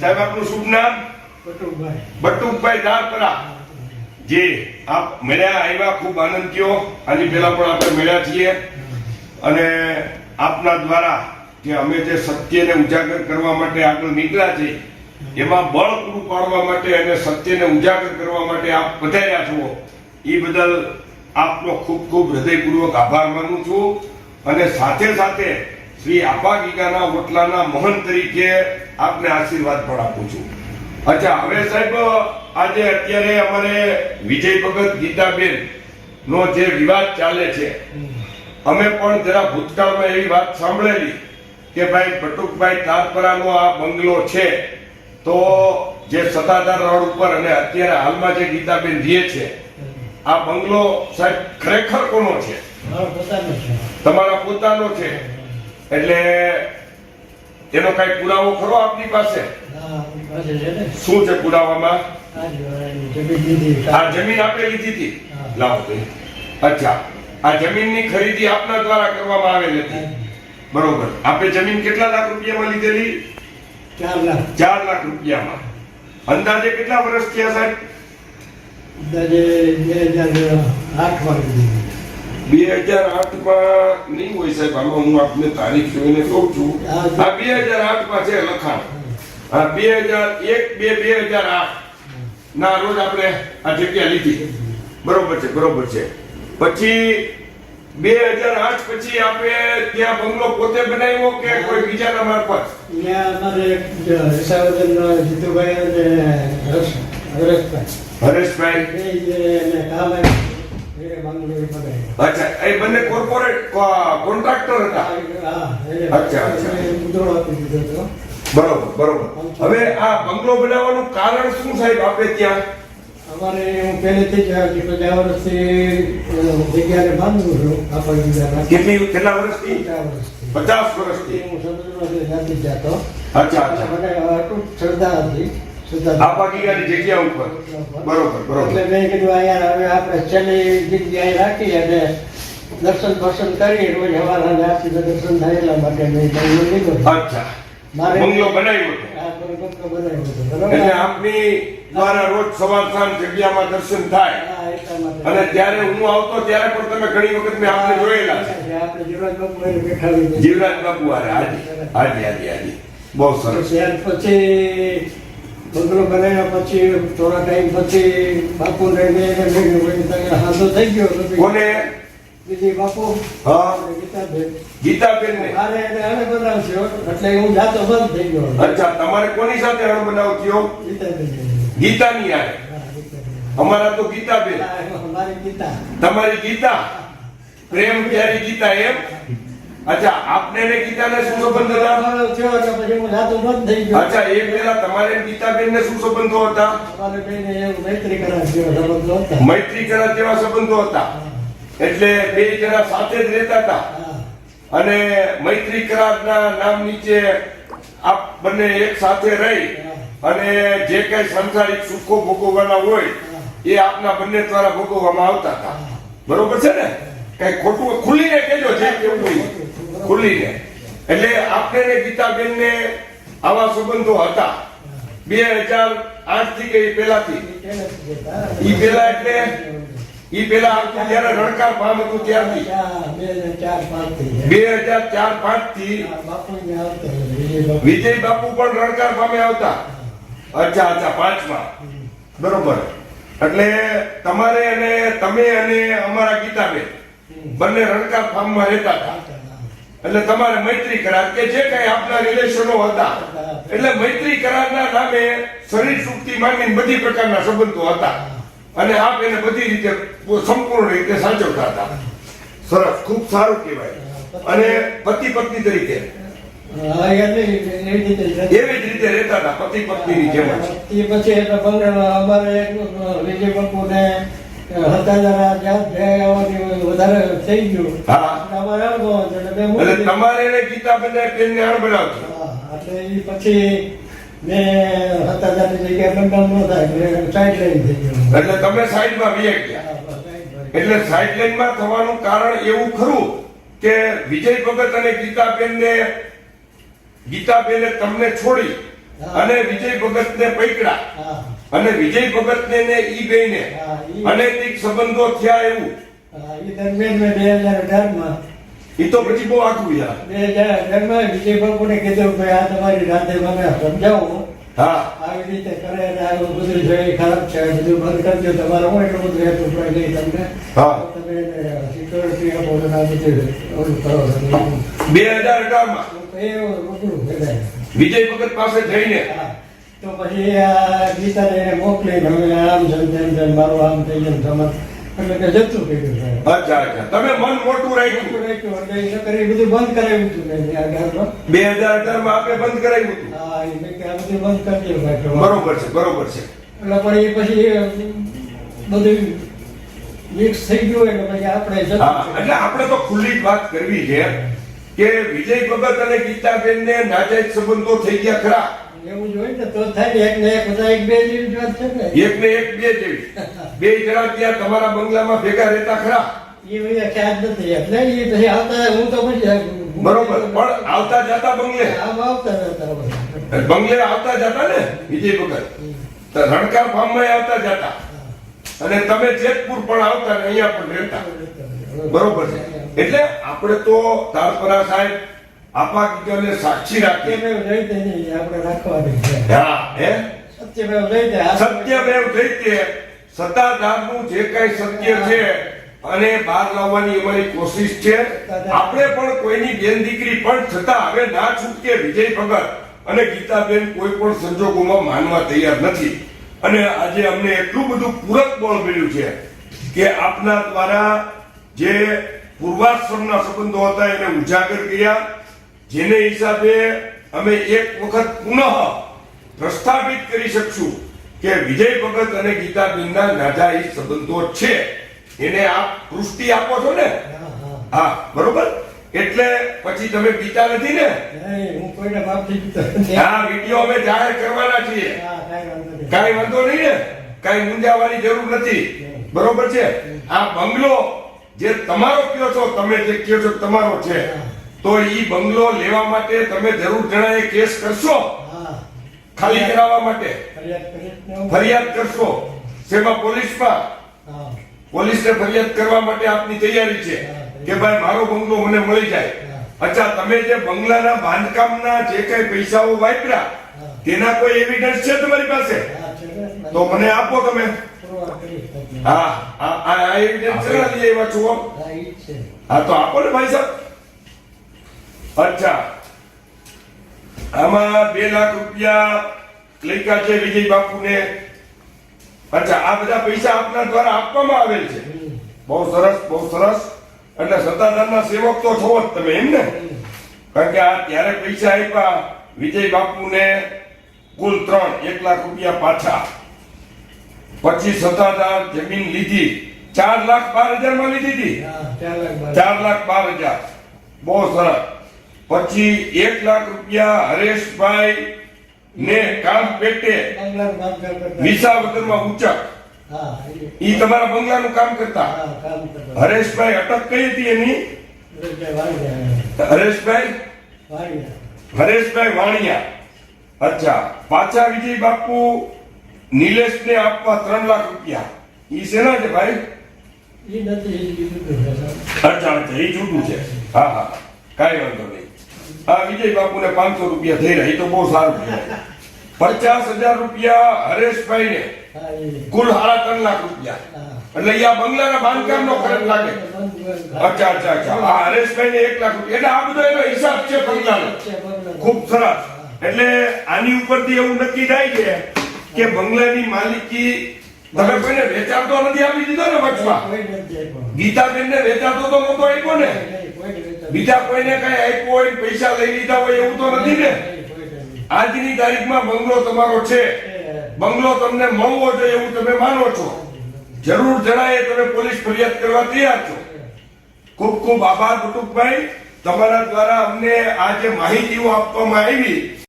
સાહેબ, આપનું શુભ નામ? બટુકભાઈ દારપરા. જે, આપ મળ્યા આવ્યા ખૂબ આનંદ થયો. આની પહેલા પણ આપણે મળ્યા છીએ. અને આપના દ્વારા કે અમે જે સત્યને ઉજાગર કરવા માટે આગળ નીકળ્યા છે, એમાં બળ પૂરું પાડવા માટે અને સત્યને ઉજાગર કરવા માટે આપ પધાર્યા છો. એ બદલ આપનો ખૂબ ખૂબ હૃદયપૂર્વક આભાર માનું છું. અને સાથે સાથે શ્રી આપા ગીગાના ઓટલાના મહંત તરીકે આપને આશીર્વાદ પણ આપું છું. અચ્છા હવે સાહેબ આજે અત્યારે અમારે વિજય ભગત ગીતાબેન નો જે વિવાદ ચાલે છે અમે પણ જરા ભૂતકાળમાં એવી વાત સાંભળેલી કે ભાઈ ભટુકભાઈ તારપરાનો આ બંગલો છે તો જે સત્તાધાર રોડ ઉપર અને અત્યારે હાલમાં જે ગીતાબેન રહે છે આ બંગલો સાહેબ ખરેખર કોનો છે. તમારા પોતાનો છે? એટલે એનો કઈ પુરાવો ખરો આપની પાસે? શું છે પુરાવામાં? આ જમીન આપણે લીધી હતી. લાવો અચ્છા આ જમીનની ખરીદી આપના દ્વારા કરવામાં આવેલ હતી. બરોબર. આપણે જમીન કેટલા લાખ રૂપિયામાં લીધેલી? ચાર લાખ. ચાર લાખ રૂપિયામાં. અંદાજે કેટલા વર્ષ થયા સાહેબ? અંદાજે બે હજાર આઠમાં લીધી. બે હજાર આઠમાં નહીં હોય સાહેબ આમાં હું આપને તારીખ જોઈને કહું છું. આ બે હજાર આઠમાં છે લખાણ. આ બે હજાર એક બે બે હજાર આઠ ના રોજ આપણે આ જગ્યા લીધી. બરોબર છે બરોબર છે. પછી બે હજાર આઠ પછી આપણે ત્યાં બંગલો પોતે બનાવ્યો કે કોઈ બીજાના મારફત? ત્યાં અમારે વિસાવદન જીતુભાઈ અને હરેશભાઈ. હરેશભાઈ. અચ્છા એ બંને કોર્પોરેટ કોન્ટ્રાક્ટર હતા? અચ્છા, અચ્છા. બરોબર બરોબર. હવે આ બંગલો બનાવવાનું કારણ શું સાહેબ આપે ત્યાં? અમારે હું પહેલેથી જ પચાસ વર્ષથી જગ્યાને બાંધું છું આપણા કેટલી કેટલા વર્ષથી? પચાસ વર્ષથી. પચાસ વર્ષથી. હું સમુદ્રમાં જાતી અચ્છા અચ્છા. મને શ્રદ્ધા હતી. આ બાકીની જગ્યા ઉપર. બરોબર બરોબર. એટલે મેં કીધું અહીંયા હવે આપણે છેલ્લી જગ્યાએ રાખી અને દર્શન દર્શન કરી રોજ હવાના રાત્રિ દર્શન થાય એટલા માટે મેં બંગલો લીધો. અચ્છા. મારે બંગલો બનાવ્યો હતો. એટલે આપની દ્વારા રોજ સવાર સાંજ જગ્યામાં દર્શન થાય. અને ત્યારે હું આવતો ત્યારે પણ તમે ઘણી વખત મેં આપને જોયેલા જીવરાજ બાપુ હારે હાજી હાજી હાજી હાજી. બહુ સરસ. પછી બંગલો બનાવ્યા પછી થોડા ટાઈમ પછી બાપુ લઈને હાથો થઈ ગયો કોને? બીજી બાપુ હા. ગીતાબેન ગીતાબેન. ને મારે એને આને બનાવશો એટલે હું જાતો બંધ થઈ ગયો. અચ્છા તમારે કોની સાથે અણ બનાવ થયો? ગીતાબેન ગીતાની યારે અમારા તો ગીતાબેન. હા, મારી ગીતા. તમારી ગીતા? પ્રેમ પ્યારી ગીતા એમ? અચ્છા આપને ને ગીતાને શું સંબંધ હતા? થયો એટલે પછી હું જાતો બંધ થઈ ગયો. અચ્છા એ પેલા તમારે ગીતાબેન ને શું સંબંધો હતા? તમારે બેને મૈત્રી જેવા સંબંધો હતા. મૈત્રી કરા જેવા સંબંધો હતા. એટલે બે જણા સાથે જ રહેતા હતા. અને મૈત્રી કરારના નામ નીચે આપ બંને એક સાથે રહી અને જે કઈ સંસારિક સુખો ભોગવવાના હોય એ આપના બંને દ્વારા ભોગવવામાં આવતા હતા. બરોબર છે ને? કઈ ખોટું ખુલ્લીને કહેજો જે કેવું હોય. ખુલ્લીને એટલે આપને ને ગીતાબેન ને આવા સંબંધો હતા. બે હજાર આઠથી કે પેલાથી ઈ પેલા એટલે, ઈ પેલા આવતું જ્યારે રણકાર ભામ હતું ત્યારથી. બે હજાર ચાર પાંચથી વિજય બાપુ પણ રણકાર ફામે આવતા. અચ્છા અચ્છા, પાંચમાં. બરોબર. એટલે તમારે અને તમે અને અમારા ગીતાબેન બંને રણકાર ફાર્મમાં રહેતા હતા. એટલે તમારે મૈત્રી કરાર કે જે કઈ આપના રિલેશનો હતા એટલે મૈત્રી કરારના નામે શરીર સુક્તિ માંડીને બધી પ્રકારના સંબંધો હતા. અને આપ એને બધી રીતે સંપૂર્ણ રીતે સાચવતા હતા. સરસ ખૂબ સારું કહેવાય. અને પતિ પત્ની તરીકે. એવી રીતે જ રીતે રહેતા. હતા પતિ પત્ની જેમ એ પછી એટલે બંને અમારે વિજય ને હતા જરા વધારે થઈ ગયું. હા. એટલે તમારે એને ગીતાબેન બેનને આણ બનાવતી એટલે એ પછી મેં હતા જાતે જગ્યા બંધ ન થાય એટલે સાઈડ લઈ થઈ ગયો. એટલે તમે સાઈડમાં વી ગયા. એટલે સાઈડ લાઈનમાં થવાનું કારણ એવું ખરું કે વિજય ભગત અને ગીતાબેનને ગીતાબેને તમને છોડી અને વિજય ભગત ને પકડા અને વિજય ભગત ને ને ઈ બે ને હા, અનૈતિક સંબંધો થયા એવું. એ દરમિયાન મેં બે હજાર અઢારમાં ઈ તો પછી બહુ આખું યાર અઢારમાં વિજય બાપુને કીધું કે આ તમારી રાતે મને સમજાવો. હા. આવી રીતે કરે ને આવું બધું છે ખરાબ છે બધું બંધ કરી તમારે હું એટલું બધું રહેતું પડે નહીં તમને. હા. તમે સિક્યોરિટી આપો ને આ બધું ઓલું કરો. છો. બે હજાર અઢારમાં એ રૂબરૂ વિજય ભગત પાસે જઈને. તો પછી આ ગીતાને એને મોકલીને હવે આમ જન જન મારું આમ થઈ જાય એટલે કે જતું કર્યું સાહેબ. અચ્છા અચ્છા. તમે મન મોટું રાખ્યું. રાખ્યું એટલે એ નકર બધું બંધ કરાવ્યું હતું મેં આ ગામમાં. બે માં આપણે બંધ કરાવ્યું હતું. હા એ મેં કે આ બધું બંધ કરી દો બરોબર છે બરોબર છે. એટલે પણ એ પછી બધું મિક્સ થઈ ગયું એટલે પછી આપણે જતું એટલે આપણે તો ખુલ્લી વાત કરવી છે કે વિજય ભગત અને ગીતાબેન ને નાજાયજ સંબંધો થઈ ગયા ખરા. એવું જ હોય ને તો થાય એક ને એક બધા એક બે જેવી વાત છે ને. એક ને એક બે જેવી. બે જણા ત્યાં તમારા બંગલામાં ભેગા રહેતા ખરા. એ બધા ખ્યાલ નથી. એટલે એ પછી આવતા હું તો પછી બરોબર પણ આવતા જતા બંગલે. બંગલે. આવતા જતા ને વિજય ભગત તો રણકાર ફાર્મમાં આવતા જતા. અને તમે જેતપુર પણ આવતા ને અહીંયા પણ રહેતા. બરોબર છે. એટલે આપણે તો તારપરા સાહેબ આપા કીધું સાક્ષી રાખીએ. આપણે રાખવાની હા હે? સત્યમેવ જયતે સત્યમેવ જયતે સત્તાધારનું જે કાંઈ સત્ય છે અને બહાર લાવવાની અમારી કોશિશ છે. આપણે પણ કોઈની બેન દીકરી પણ છતાં હવે ના છૂટકે વિજય ભગત અને ગીતાબેન કોઈ પણ સંજોગોમાં માનવા તૈયાર નથી. અને આજે અમને એટલું બધું પૂરક બળ મળ્યું છે કે આપના દ્વારા જે પૂર્વાશ્રમના સંબંધો હતા એને ઉજાગર કર્યા. જેને હિસાબે અમે એક વખત પુનઃ પ્રસ્થાપિત કરી શકશું. કે વિજય ભગત અને ગીતા ગીતાબેનના નાજાયજ સંબંધો છે. એને આપ પુષ્ટિ આપો છો ને? હા, હા. હા બરોબર? એટલે પછી તમે બીતા નથી ને? હું. કોઈને માફી નથી. આ વીડિયો અમે જાહેર કરવાના છીએ. કાઈ વાંધો નહીં. ને? કાઈ મૂંઝાવાની જરૂર નથી. બરોબર છે? આ બંગલો જે તમારો કયો છો તમે જે કયો છો તમારો છે. તો ઈ બંગલો લેવા માટે તમે જરૂર જણાય કેસ કરશો? હા, ખાલી કરાવવા માટે ફરિયાદ કરીશ. શેમાં પોલીસમાં પોલીસને ફરિયાદ કરવા માટે આપની તૈયારી છે કે ભાઈ મારો બંગલો મને મળી જાય. અચ્છા તમે જે બંગલાના બાંધકામના જે કઈ પૈસાઓ વાપર્યા તેના કોઈ એવિડન્સ છે તમારી પાસે? તો મને આપો તમે. હા આ એવિડન્સ જ છે. હા તો આપો ને ભાઈ સાહેબ. અચ્છા. આમાં બે લાખ રૂપિયા લઈકા છે વિજય બાપુને. અચ્છા આ બધા પૈસા આપના દ્વારા આપવામાં આવેલ છે. બહુ સરસ બહુ સરસ. એટલે સત્તાધારના સેવક તો છો જ તમે એમ ને? કારણ કે આ ત્યારે પૈસા આપ્યા વિજય બાપુને કુલ ત્રણ એક લાખ રૂપિયા પાછા. પછી સત્તાધાર જમીન લીધી. ચાર લાખ બાર હજારમાં લીધી હતી. ચાર લાખ બાર હજાર. બહુ સરસ. પછી એક લાખ રૂપિયા હરેશભાઈ ને કામ પેટે. વિસાવદરમાં ઉચક. ઈ. તમારા બંગલાનું કામ કરતા. કામ કરતા. હરેશભાઈ અટક કઈ હતી એની. હરેશભાઈ હરેશભાઈ? વાણિયા. અચ્છા પાછા વિજય બાપુ નિલેશ ને આપવા ત્રણ લાખ રૂપિયા. ઈ શેના છે ભાઈ. અચ્છા અચ્છા એ જુદું છે. હા હા. કાંઈ વાંધો નહીં. આ વિજય બાપુને પાંચસો રૂપિયા થઈ રહ્યા એ તો બહુ સારું કહેવાય. પચાસ હજાર રૂપિયા હરેશભાઈ ને કુલ સાડા ત્રણ લાખ રૂપિયા. એટલે આ બંગલાના બાંધકામનો ખર્ચ લાગે. અચ્છા અચ્છા અચ્છા. આ હરેશભાઈ ને એક લાખ રૂપિયા. એટલે આ બધો એનો હિસાબ છે બંગલાનો. ખૂબ સરસ. એટલે આની ઉપરથી એવું નક્કી થાય છે કે બંગલાની માલિકી તમે કોઈને વેચાતો નથી આપી દીધો ને વચમાં? ગીતાબેન ને વેચાતો તો નતો આપ્યો ને? બીજા કોઈને કઈ આપ્યું હોય પૈસા લઈ લીધા હોય એવું તો નથી ને? આજની તારીખમાં બંગલો તમારો છે. બંગલો તમને મળવો જોઈએ એવું તમે માનો છો. જરૂર જણાય તમે પોલીસ ફરિયાદ કરવા તૈયાર છો. ખૂબ ખૂબ આભાર કુટુંબભાઈ તમારા દ્વારા અમને આ જે માહિતીઓ આપવામાં આવી.